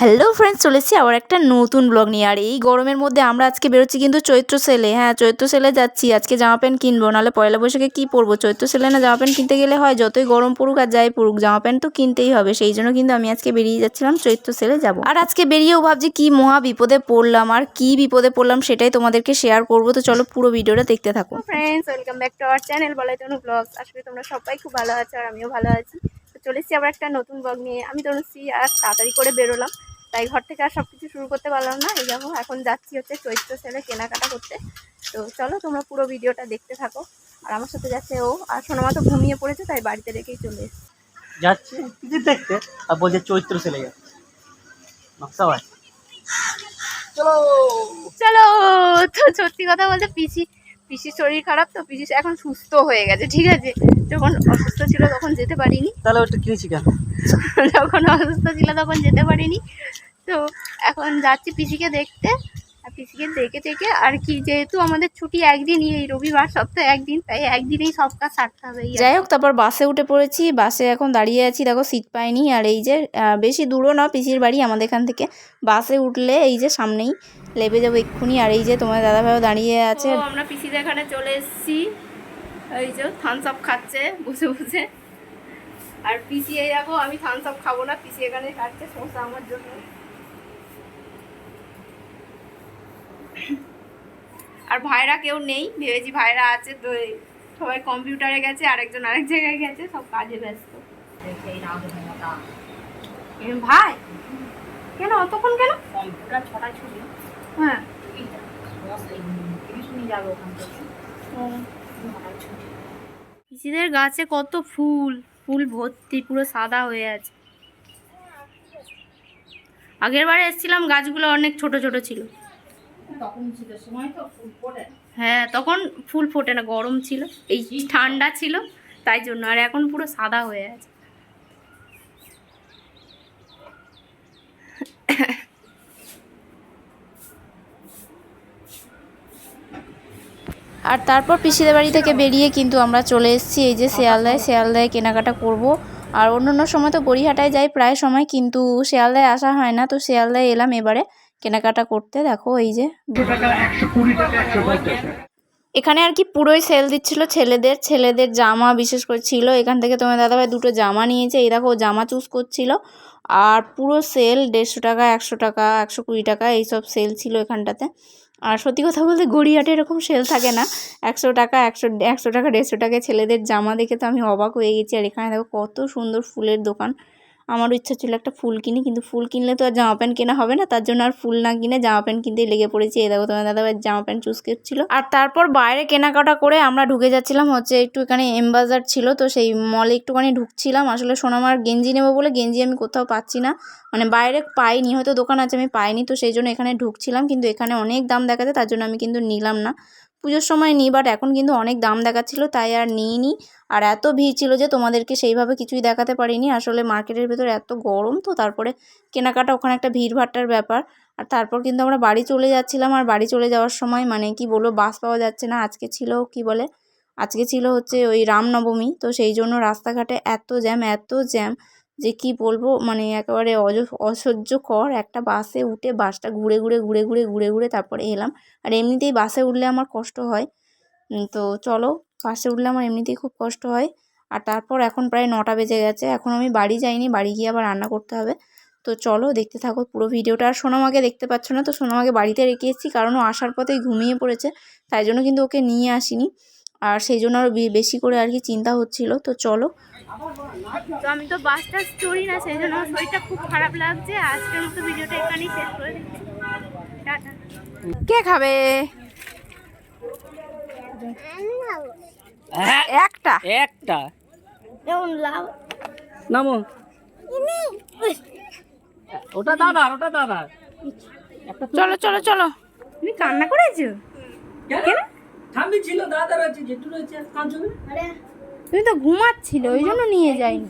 Hello friends চলেছি আবার একটা নতুন ব্লগ নিয়ে। আর এই গরমের মধ্যে আমরা আজকে বেরোচ্ছি কিন্তু চৈত্র সেলে। হ্যাঁ চৈত্র সেলে যাচ্ছি। আজকে জামা প্যান্ট কিনবো, নাহলে পয়লা বৈশাখে কী পরবো? চৈত্র সেলে না জামা প্যান্ট কিনতে গেলে হয়, যতই গরম পড়ুক আর যাই পড়ুক, জামা প্যান্ট তো কিনতেই হবে। সেই জন্য কিন্তু আমি আজকে বেরিয়ে যাচ্ছিলাম চৈত্র সেলে যাব। আর আজকে বেরিয়েও ভাবছি কি মহা বিপদে পড়লাম, আর কি বিপদে পড়লাম সেটাই তোমাদেরকে শেয়ার করব। তো চলো পুরো ভিডিওটা দেখতে থাকো। Friends welcome back to our channel Balai Tanu blogs আসলে তোমরা সবাই খুব ভালো আছো আর আমিও ভালো আছি। তো চলে এসেছি আবার একটা নতুন ব্লগ নিয়ে। আমি তনুশ্রী, আর তাড়াতাড়ি করে বেরোলাম। তাই ঘর থেকে আর সব কিছু শুরু করতে পারলাম না। এই দেখো এখন যাচ্ছি হচ্ছে চৈত্র সেলে কেনাকাটা করতে। তো চলো তোমরা পুরো ভিডিওটা দেখতে থাকো। আর আমার সাথে যাচ্ছে ও। আর সোনামা তো ঘুমিয়ে পড়েছে তাই বাড়িতে রেখেই চলে এসেছি। যাচ্ছে টিকিট দেখতে? আর বলছে চৈত্র চলে যাচ্ছে। নকশা চলো। চলো তো সত্যি কথা বলতে পিসি পিসির শরীর খারাপ তো পিসি এখন সুস্থ হয়ে গেছে ঠিক আছে? যখন অসুস্থ ছিল তখন যেতে পারিনি। তাহলে ওটা কিনেছি কেন? যখন অসুস্থ ছিল তখন যেতে পারিনি। তো এখন যাচ্ছি পিসিকে দেখতে। আর পিসিকে দেখে দেখে আর কি যেহেতু আমাদের ছুটি একদিনই এই রবিবার সপ্তাহে একদিন তাই একদিনেই সব কাজ সারতে হবে যাই হোক তারপর বাসে উঠে পড়েছি বাসে এখন দাঁড়িয়ে আছি দেখো সিট পাইনি। আর এই যে বেশি দূরও না পিসির বাড়ি আমাদের এখান থেকে। বাসে উঠলে এই যে সামনেই লেবে যাব এক্ষুনি। আর এই যে তোমার দাদাভাইও দাঁড়িয়ে আছে। আমরা পিসিদের এখানে চলে এসেছি। এই যে থামস আপ খাচ্ছে বসে বসে। আর পিসি এই দেখো আমি থামস আপ খাব না পিসি এখানে খাচ্ছে সমস্যা আমার জন্য। আর ভাইরা কেউ নেই ভেবেছি ভাইরা আছে তো এই সবাই কম্পিউটারে গেছে আরেকজন আরেক জায়গায় গেছে সব কাজে ব্যস্ত। ভাই কেন অতক্ষণ কেন কম্পিউটার ছটায় ছুটি হ্যাঁ দশ তিরিশ মিনিট যাবে ওখান থেকে। ছুটি পিসিদের গাছে কত ফুল ফুল ভর্তি পুরো সাদা হয়ে আছে। আগের বারে এসেছিলাম গাছগুলো অনেক ছোট ছোট ছিল। হ্যাঁ তখন ফুল ফোটে না গরম ছিল। এই ঠান্ডা ছিল তাই জন্য। আর এখন পুরো সাদা হয়ে আছে। আর তারপর পিসিদের বাড়ি থেকে বেরিয়ে কিন্তু আমরা চলে এসেছি, এই যে শেয়ালদায়। শিয়ালদায় কেনাকাটা করব। আর অন্য অন্য সময় তো গড়িহাটায় যাই, প্রায় সময় কিন্তু শিয়ালদায় আসা হয় না। তো শিয়ালদায় এলাম এবারে কেনাকাটা করতে। দেখো, এই যে এখানে আর কি পুরোই সেল দিচ্ছিল ছেলেদের ছেলেদের জামা বিশেষ করে ছিল। এখান থেকে তোমার দাদাভাই দুটো জামা নিয়েছে। এই দেখো জামা চুজ করছিল। আর পুরো সেল দেড়শো টাকা, একশো টাকা, একশো কুড়ি টাকা এইসব সেল ছিল এখানটাতে। আর সত্যি কথা বলতে গড়িয়াহাটে এরকম সেল থাকে না। একশো টাকা, একশো একশো টাকা, দেড়শো টাকা ছেলেদের জামা দেখে তো আমি অবাক হয়ে গেছি। আর এখানে দেখো কত সুন্দর ফুলের দোকান। আমারও ইচ্ছা ছিল একটা ফুল কিনি, কিন্তু ফুল কিনলে তো আর জামা প্যান্ট কেনা হবে না, তার জন্য আর ফুল না কিনে জামা প্যান্ট কিনতেই লেগে পড়েছি। এই দেখো, তোমার দাদা জামা প্যান্ট চুজ করছিল। আর তারপর বাইরে কেনাকাটা করে আমরা ঢুকে যাচ্ছিলাম হচ্ছে একটু এখানে এমবাজার ছিল, তো সেই মলে একটুখানি ঢুকছিলাম। আসলে সোনামার গেঞ্জি নেব বলে গেঞ্জি আমি কোথাও পাচ্ছি না মানে বাইরে পাইনি, হয়তো দোকান আছে আমি পাইনি, তো সেই জন্য এখানে ঢুকছিলাম। কিন্তু এখানে অনেক দাম দেখাচ্ছে তার জন্য আমি কিন্তু নিলাম না। পুজোর সময় নিই বাট এখন কিন্তু অনেক দাম দেখাচ্ছিল, তাই আর নিইনি। আর এত ভিড় ছিল যে তোমাদেরকে সেইভাবে কিছুই দেখাতে পারিনি। আসলে মার্কেটের ভেতর এত গরম, তো তারপরে কেনাকাটা ওখানে একটা ভিড়ভাট্টার ব্যাপার। আর তারপর কিন্তু আমরা বাড়ি চলে যাচ্ছিলাম, আর বাড়ি চলে যাওয়ার সময় মানে কি বলব, বাস পাওয়া যাচ্ছে না, আজকে ছিল কি বলে, আজকে ছিল হচ্ছে ওই রামনবমী, তো সেই জন্য রাস্তাঘাটে এত জ্যাম এত জ্যাম। যে কি বলব মানে একেবারে অজ, অসহ্যকর একটা বাসে উঠে বাসটা ঘুরে ঘুরে ঘুরে ঘুরে ঘুরে ঘুরে তারপরে এলাম। আর এমনিতেই বাসে উঠলে আমার কষ্ট হয়। তো চলো, বাসে উঠলে আমার এমনিতেই খুব কষ্ট হয়। আর তারপর এখন প্রায় নটা বেজে গেছে, এখন আমি বাড়ি যাইনি, বাড়ি গিয়ে আবার রান্না করতে হবে। তো চলো, দেখতে থাকো পুরো ভিডিওটা। আর সোনামাকে দেখতে পাচ্ছ না, তো সোনামাকে বাড়িতে রেখে এসেছি, কারণ ও আসার পথেই ঘুমিয়ে পড়েছে, তাই জন্য কিন্তু ওকে নিয়ে আসিনি। আর সেই জন্য আরও বেশি করে আর কি চিন্তা হচ্ছিল। তো চলো। তো আমি তো বাসটা চড়ি না সেই জন্য আমার শরীরটা খুব খারাপ লাগছে। আজকের মতো ভিডিওটা এখানেই শেষ করে দিচ্ছি। কে খাবে? একটা। একটা। নামো। ওটা দাদা ওটা দাদার চলো চলো চলো। তুমি কান্না করেছ? কেন? ঠান্ডি ছিল দাদার আছে জেঠুর রয়েছে কাঁচু তুমি তো ঘুমাচ্ছিল ওই জন্য নিয়ে যাইনি